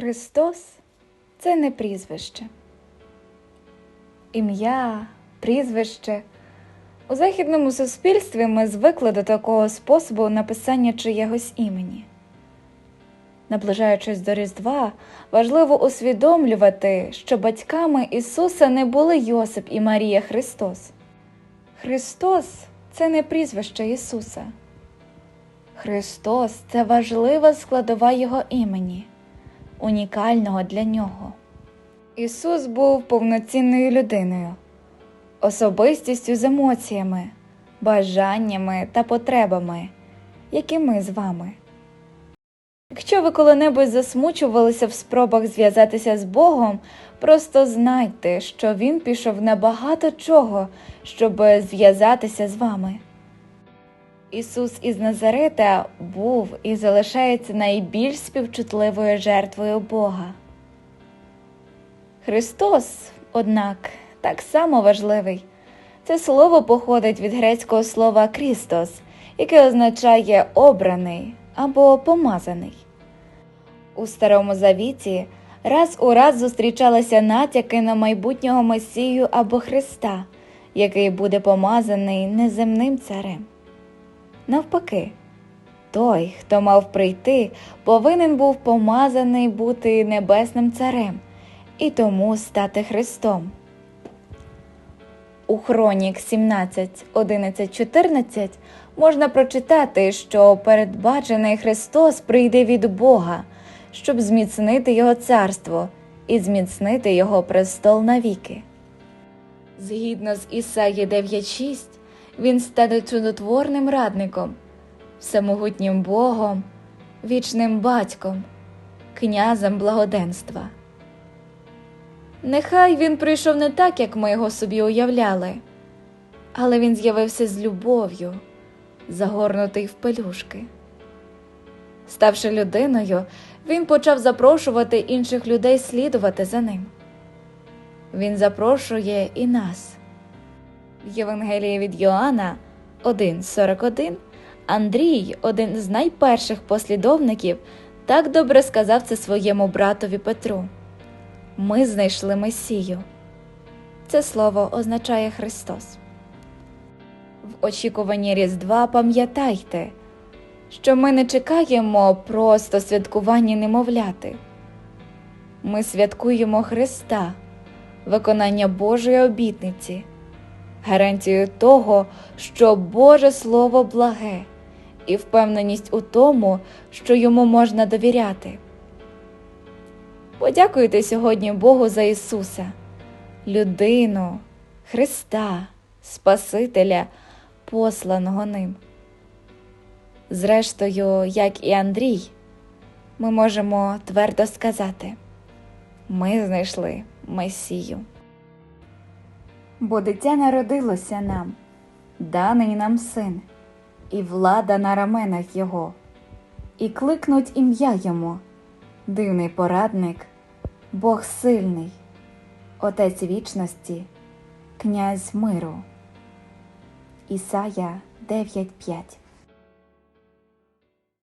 Христос це не прізвище. Ім'я, прізвище. У західному суспільстві ми звикли до такого способу написання чиєгось імені. Наближаючись до Різдва, важливо усвідомлювати, що батьками Ісуса не були Йосип і Марія Христос. Христос це не прізвище Ісуса. Христос це важлива складова Його імені, унікального для нього. Ісус був повноцінною людиною, особистістю з емоціями, бажаннями та потребами, як і ми з вами. Якщо ви коли-небудь засмучувалися в спробах зв'язатися з Богом, просто знайте, що Він пішов на багато чого, щоб зв'язатися з вами. Ісус із Назарета був і залишається найбільш співчутливою жертвою Бога. Христос, однак, так само важливий. Це слово походить від грецького слова Крістос, яке означає обраний або помазаний. У Старому Завіті раз у раз зустрічалися натяки на майбутнього Месію або Христа, який буде помазаний неземним царем. Навпаки, той, хто мав прийти, повинен був помазаний бути небесним царем і тому стати Христом. У Хронік 17, 11, 14 можна прочитати, що передбачений Христос прийде від Бога, щоб зміцнити Його царство і зміцнити Його престол навіки. Згідно з Ісаї 9.6, він стане чудотворним радником, всемогутнім Богом, вічним батьком, князем благоденства. Нехай він прийшов не так, як ми його собі уявляли, але він з'явився з любов'ю, загорнутий в пелюшки. Ставши людиною, він почав запрошувати інших людей слідувати за ним. Він запрошує і нас. В Євангелії від Йоанна 1.41 Андрій, один з найперших послідовників, так добре сказав це своєму братові Петру. Ми знайшли Месію. Це слово означає Христос. В очікуванні Різдва пам'ятайте, що ми не чекаємо просто святкування немовляти. Ми святкуємо Христа, виконання Божої обітниці, гарантію того, що Боже Слово благе, і впевненість у тому, що йому можна довіряти. Подякуйте сьогодні Богу за Ісуса, людину, Христа, Спасителя, посланого ним. Зрештою, як і Андрій, ми можемо твердо сказати: ми знайшли Месію. Бо дитя народилося нам, даний нам син, і влада на раменах його, і кликнуть ім'я йому, дивний порадник, Бог сильний, Отець вічності, Князь миру. Ісая 9.5